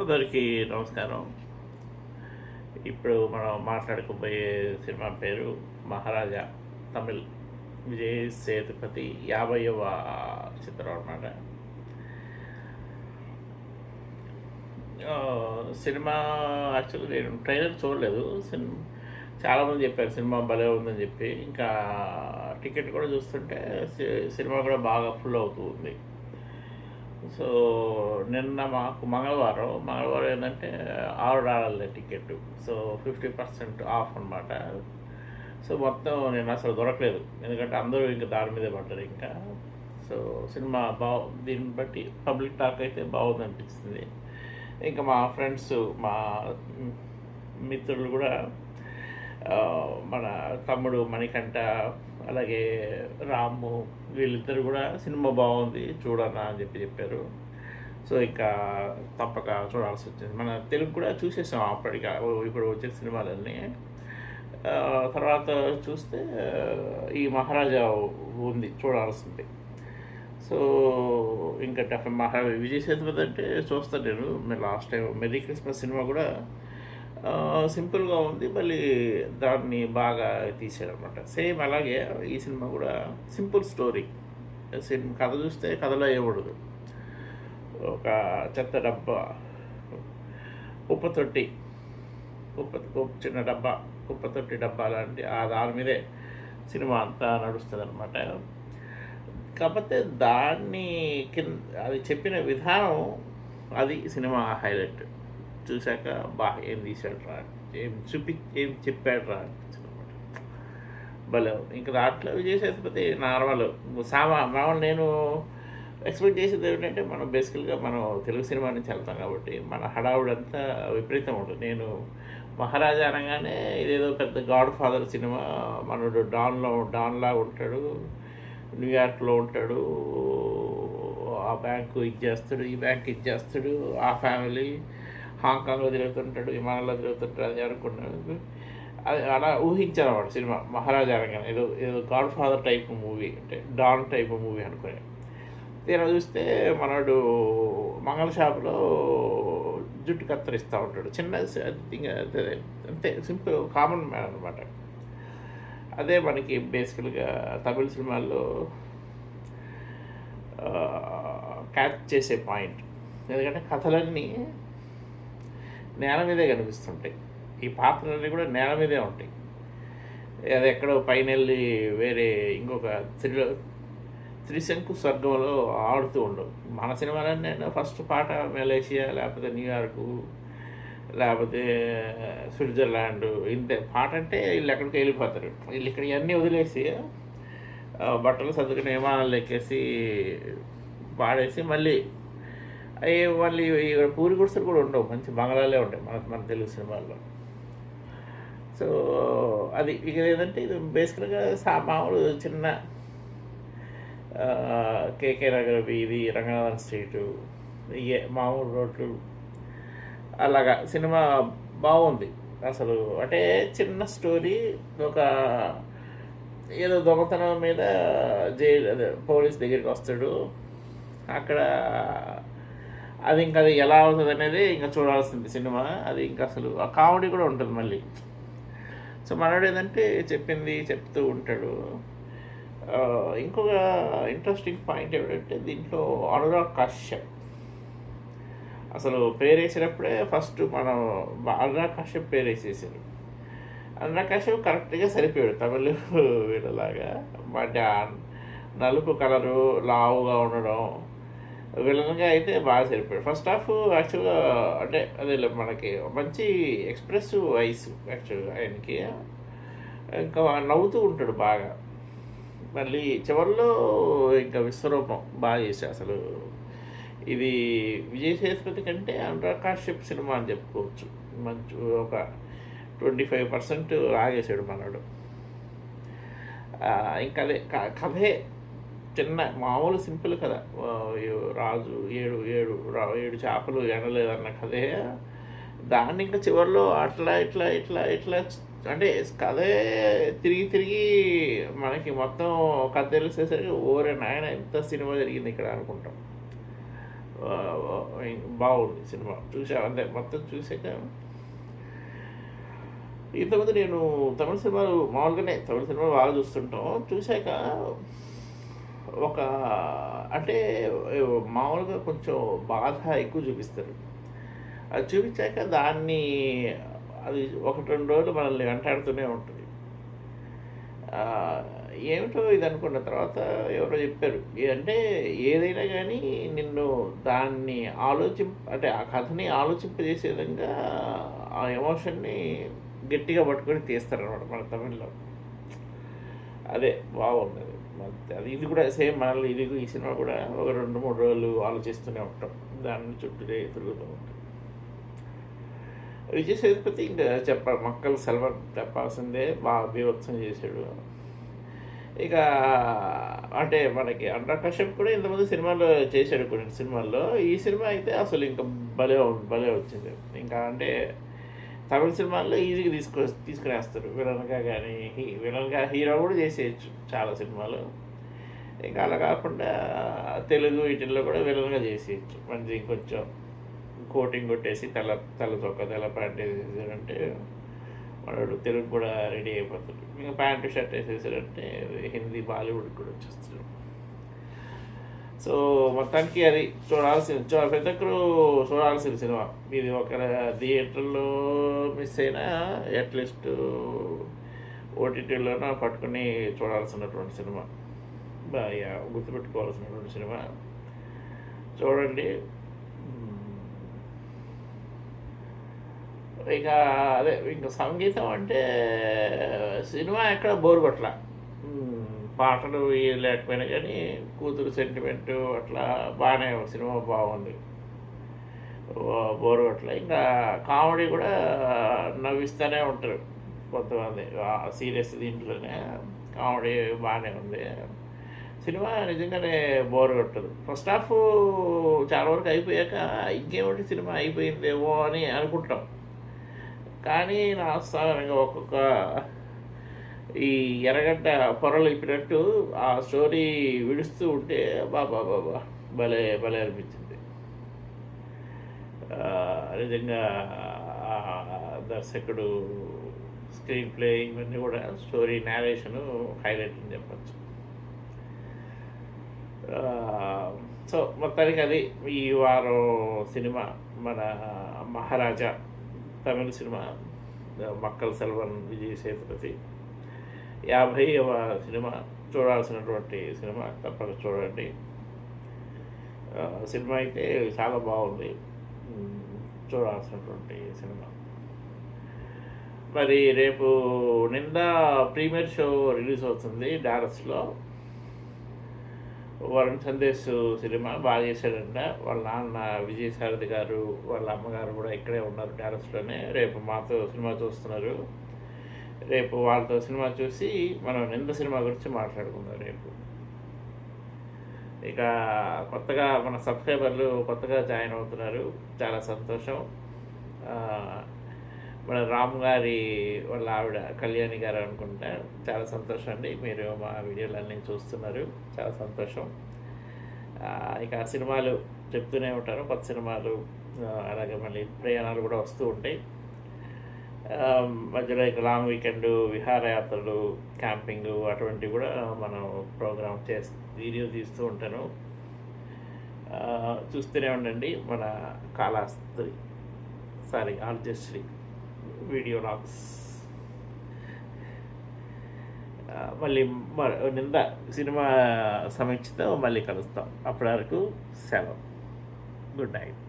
అందరికీ నమస్కారం. ఇప్పుడు మనం మాట్లాడుకోబోయే సినిమా పేరు మహారాజా తమిళ్ విజయ్ సేతుపతి యాభైవ చిత్రం అన్నమాట. సినిమా యాక్చువల్లీ నేను ట్రైలర్ చూడలేదు. సినిమా చాలామంది చెప్పారు సినిమా భలే ఉందని చెప్పి. ఇంకా టికెట్ కూడా చూస్తుంటే సి- సినిమా కూడా బాగా ఫుల్ అవుతూ ఉంది. సో నిన్న మాకు మంగళవారం మంగళవారం ఏంటంటే ఆరు డాలర్ల ticket so fifty percent off అనమాట సో మొత్తం నేను అసలు దొరకలేదు. ఎందుకంటే అందరూ ఇంకా దాని మీదే పడ్డారు ఇంకా. సో సినిమా బాగు దీన్ని బట్టి పబ్లిక్ టాక్ అయితే బాగుంది అనిపిస్తుంది. ఇంకా మా ఫ్రెండ్స్ మా మిత్రులు కూడా మన తమ్ముడు మణికంఠ అలాగే రాము వీళ్ళిద్దరు కూడా సినిమా బాగుంది చూడనా అని చెప్పి చెప్పారు. సో ఇంకా తప్పక చూడాల్సి వచ్చింది. మన తెలుగు కూడా చూసేసాం అప్పటికి ఇప్పుడు వచ్చే సినిమాలన్నీ. తర్వాత చూస్తే ఈ మహారాజా ఉంది చూడాల్సింది. సో ఇంకా డెఫ్ మహారాజా విజయ్ సేతుపతి అంటే చూస్తాను నేను. మీరు last time Merry Christmas cinema కూడా సింపుల్గా ఉంది. మళ్ళీ దాన్ని బాగా తీసాడనమాట సేమ్ అలాగే ఈ సినిమా కూడా సింపుల్ స్టోరీ. సినిమా కథ చూస్తే కథలో ఏమడదు. ఒక చెత్త డబ్బా కుప్ప తొట్టి కుప్ప చిన్న డబ్బా కుప్ప తొట్టి డబ్బా లాంటి ఆ దాని మీదే సినిమా అంతా నడుస్తుంది అనమాట కాకపోతే దాన్ని కింద అది చెప్పిన విధానం అది సినిమా హైలైట్. చూశాక బా ఏం తీశాడు రా ఏం చూపి ఏం చెప్పాడు రా అనమాట భలే ఇంకా దాంట్లో విజయ్ సేతుపతి నార్మల్ సామా మామూలు నేను ఎక్స్పెక్ట్ చేసేది ఏంటంటే మనం బేసికల్గా మనం తెలుగు సినిమా నుంచి వెళ్తాం కాబట్టి మన హడావుడంతా విపరీతం ఉంటుంది. నేను మహారాజా అనగానే ఇదేదో పెద్ద గాడ్ ఫాదర్ సినిమా మనడు డాన్లో డాన్లా ఉంటాడు న్యూయార్క్లో ఉంటాడు ఆ బ్యాంకు ఇది చేస్తాడు ఈ బ్యాంక్ ఇది చేస్తాడు ఆ ఫ్యామిలీ హాంకాంగ్లో తిరుగుతుంటాడు విమానంలో తిరుగుతుంటాడు అని అనుకున్నాడు అది అలా ఊహించాను అన్నమాట సినిమా. మహారాజా అనగానే ఏదో ఏదో గాడ్ ఫాదర్ టైప్ మూవీ అంటే డాన్ టైప్ మూవీ అనుకునే. తీరా చూస్తే మనడు మంగళ షాప్లో జుట్టు కత్తిరిస్తూ ఉంటాడు. చిన్న థింగ్ అంతే సింపుల్ కామన్ మ్యాన్ అనమాట అదే మనకి బేసికల్గా తమిళ సినిమాల్లో క్యాచ్ చేసే పాయింట్. ఎందుకంటే కథలన్నీ నేల మీదే కనిపిస్తుంటాయి. ఈ పాత్రలన్నీ కూడా నేల మీదే ఉంటాయి. అది ఎక్కడో పైన వెళ్ళి వేరే ఇంకొక త్రిలో త్రిశంకు స్వర్గంలో ఆడుతూ ఉండవు. మన సినిమాలన్నీ ఫస్ట్ పాట మలేషియా లేకపోతే న్యూయార్కు లేకపోతే స్విట్జర్లాండ్ ఇంతే పాట అంటే వీళ్ళు ఎక్కడికి వెళ్ళిపోతారు. వీళ్ళు ఇక్కడ ఇవన్నీ వదిలేసి బట్టలు సర్దుకుని విమానాలు ఎక్కేసి పాడేసి మళ్ళీ మళ్ళీ ఇక్కడ పూరి గుడిసెలు కూడా ఉండవు. మంచి బంగ్లాలే ఉంటాయి మన మన తెలుగు సినిమాల్లో. సో అది ఇక ఏంటంటే ఇది బేసికల్గా సా మామూలు చిన్న కేకే నగర్ వీధి రంగనాథన్ స్ట్రీటు ఇయే మామూలు రోడ్లు అలాగా సినిమా బాగుంది. అసలు అంటే చిన్న స్టోరీ ఒక ఏదో దొంగతనం మీద జైలు అదే పోలీస్ దగ్గరికి వస్తాడు. అక్కడ అది ఇంకా అది ఎలా అవుతుంది అనేది ఇంకా చూడాల్సింది సినిమా. అది ఇంకా అసలు ఆ కామెడీ కూడా ఉంటుంది మళ్ళీ. సో మనోడు ఏంటంటే చెప్పింది చెప్తూ ఉంటాడు. ఇంకొక ఇంట్రెస్టింగ్ పాయింట్ ఏమిటంటే దీంట్లో అనురాగ్ కశ్యప్. అసలు పేరు వేసినప్పుడే ఫస్ట్ మనం అనురాగ్ కశ్యప్ పేరు వేసేసారు అనురాగ్ కశ్యప్ కరెక్ట్గా సరిపోయాడు తమిళ వీళ్ళలాగా. అంటే నలుపు కలరు లావుగా ఉండడం. విలన్గా అయితే బాగా సరిపోయాడు. ఫస్ట్ హాఫ్ యాక్చువల్గా అంటే అదే మనకి మంచి ఎక్స్ప్రెసివ్ వాయిస్ యాక్చువల్గా ఆయనకి. ఇంకా నవ్వుతూ ఉంటాడు బాగా. మళ్ళీ చివరిలో ఇంకా విశ్వరూపం బాగా చేశాడు అసలు. ఇది విజయ్ సేతుపతి కంటే అనురాకాశ్యప్ సినిమా అని చెప్పుకోవచ్చు. మంచి ఒక ట్వంటీ ఫైవ్ పర్సెంట్ ఆగేశాడు మనడు. ఇంకా అదే క- కథే చిన్న మామూలు సింపుల్ కథ. రాజు ఏడు ఏడు ఏడు చేపలు ఎనలేదన్న కథే. దాన్ని ఇంకా చివరిలో అట్లా ఇట్లా ఇట్లా ఇట్లా అంటే కథే తిరిగి తిరిగి మనకి మొత్తం కథ తెలిసేసరికి ఓరే నాయన ఎంత సినిమా జరిగింది ఇక్కడ అనుకుంటాం. బాగుంది సినిమా. చూసా అంతే మొత్తం చూసాక ఇంతకుముందు నేను తమిళ సినిమాలు మామూలుగానే తమిళ సినిమాలు బాగా చూస్తుంటాం. చూశాక ఒక అంటే మామూలుగా కొంచెం బాధ ఎక్కువ చూపిస్తారు అది చూపించాక దాన్ని అది ఒకటి రెండు రోజులు మనల్ని వెంటాడుతూనే ఉంటుంది. ఏమిటో ఇది అనుకున్న తర్వాత ఎవరో చెప్పారు. అంటే ఏదైనా కానీ నిన్ను దాన్ని ఆలోచిం అంటే ఆ కథని ఆలోచింపజేసే విధంగా ఆ ఎమోషన్ని గట్టిగా పట్టుకొని తీస్తారనమాట మన తమిళ్ళో. అదే బాగుంది అది. ఇది కూడా సేమ్ మనల్ని ఇది ఈ సినిమా కూడా ఒక రెండు మూడు రోజులు ఆలోచిస్తూనే ఉంటాం. దాన్ని చుట్టూనే తిరుగుతూ ఉంటాం. విజయ్ సేతుపతి ఇంకా చెప్ప మక్కలు సెలవు చెప్పాల్సిందే. బాగా బీభత్సం చేశాడు. ఇక అంటే మనకి అనురాగ్ కశ్యప్ కూడా ఇంతమంది సినిమాల్లో చేశాడు కొన్ని సినిమాల్లో. ఈ సినిమా అయితే అసలు ఇంకా భలే భలే వచ్చింది. ఇంకా అంటే తమిళ సినిమాల్లో ఈజీగా తీసుకో తీసుకునేస్తారు. విలన్గా కానీ హీ విలన్గా హీరో కూడా చేసేయచ్చు చాలా సినిమాలు. ఇంకా అలా కాకుండా తెలుగు వీటిల్లో కూడా విలన్గా చేసేయచ్చు. మంచి కొంచెం కోటింగ్ కొట్టేసి తల తల తొక్క తల ప్యాంట్ వేసేసారంటే వాడు తెలుగు కూడా రెడీ అయిపోతాడు. ఇంకా ప్యాంటు షర్ట్ వేసేసారంటే హిందీ బాలీవుడ్ కూడా వచ్చేస్తాడు. సో మొత్తానికి అది చూడాల్సింది. చూ- ప్రతి ఒక్కరు చూడాల్సిన సినిమా. ఇది ఒక థియేటర్లో మిస్ అయినా అట్లీస్ట్ ఓటీటీలోనో పట్టుకుని చూడాల్సినటువంటి సినిమా. బాగా గుర్తుపెట్టుకోవాల్సినటువంటి సినిమా. చూడండి. ఇక అదే ఇంకా సంగీతం అంటే సినిమా ఎక్కడ బోరు కొట్ల పాటలు లేకపోయినా కానీ కూతురు సెంటిమెంట్ అట్లా బాగానే సినిమా బాగుంది. బోరు బోర్ ఇంకా కామెడీ కూడా నవ్విస్తూనే ఉంటారు కొంతమంది. సీరియస్ దీంట్లోనే కామెడీ బాగానే ఉంది. సినిమా నిజంగానే బోర్ కొట్టదు. ఫస్ట్ హాఫ్ చాలా వరకు అయిపోయాక ఇంకేమిటి సినిమా అయిపోయిందేమో అని అనుకుంటాం. కానీ నా ఉత్సాహంగా ఒక్కొక్క ఈ ఎర్రగడ్డ పొరలు ఇప్పినట్టు ఆ స్టోరీ విడుస్తూ ఉంటే బాబా బాబా భలే భలే అనిపించింది. నిజంగా దర్శకుడు స్క్రీన్ ప్లే ఇవన్నీ కూడా స్టోరీ నేరేషను హైలైట్ అని చెప్పచ్చు. సో మొత్తానికి అది ఈ వారం సినిమా మన మహారాజా తమిళ సినిమా మక్కల్ సెల్వన్ విజయ్ సేతుపతి యాభైవ సినిమా చూడాల్సినటువంటి సినిమా తప్పక చూడండి. సినిమా అయితే చాలా బాగుంది. చూడాల్సినటువంటి సినిమా. మరి రేపు నింద ప్రీమియర్ షో రిలీజ్ అవుతుంది డారస్లో. వరుణ్ సందేశ్ సినిమా బాగా చేశాడంట. వాళ్ళ నాన్న విజయసారథి గారు వాళ్ళ అమ్మగారు కూడా ఇక్కడే ఉన్నారు డారస్లోనే. రేపు మాతో సినిమా చూస్తున్నారు. రేపు వాళ్ళతో సినిమా చూసి మనం నింద సినిమా గురించి మాట్లాడుకుందాం రేపు. ఇక కొత్తగా మన సబ్స్క్రైబర్లు కొత్తగా జాయిన్ అవుతున్నారు. చాలా సంతోషం. మన రామ్ గారి వాళ్ళ ఆవిడ కళ్యాణి గారు అనుకుంటా. చాలా సంతోషం అండి. మీరు మా వీడియోలన్నీ చూస్తున్నారు. చాలా సంతోషం. ఆ, ఇక సినిమాలు చెప్తూనే ఉంటారు కొత్త సినిమాలు అలాగే మళ్ళీ ప్రయాణాలు కూడా వస్తూ ఉంటాయి. Um, మధ్యలో ఇక లాంగ్ వీకెండ్ విహారయాత్రలు క్యాంపింగ్ అటువంటివి కూడా మనం ప్రోగ్రామ్ చేస్తూ వీడియో తీస్తూ ఉంటాను. చూస్తూనే ఉండండి మన Kalahasti sorry Arjasri video logs మళ్ళీ మ- నింద సినిమా సమీక్షతో మళ్ళీ కలుస్తాం. అప్పటి వరకు సెలవు. Good night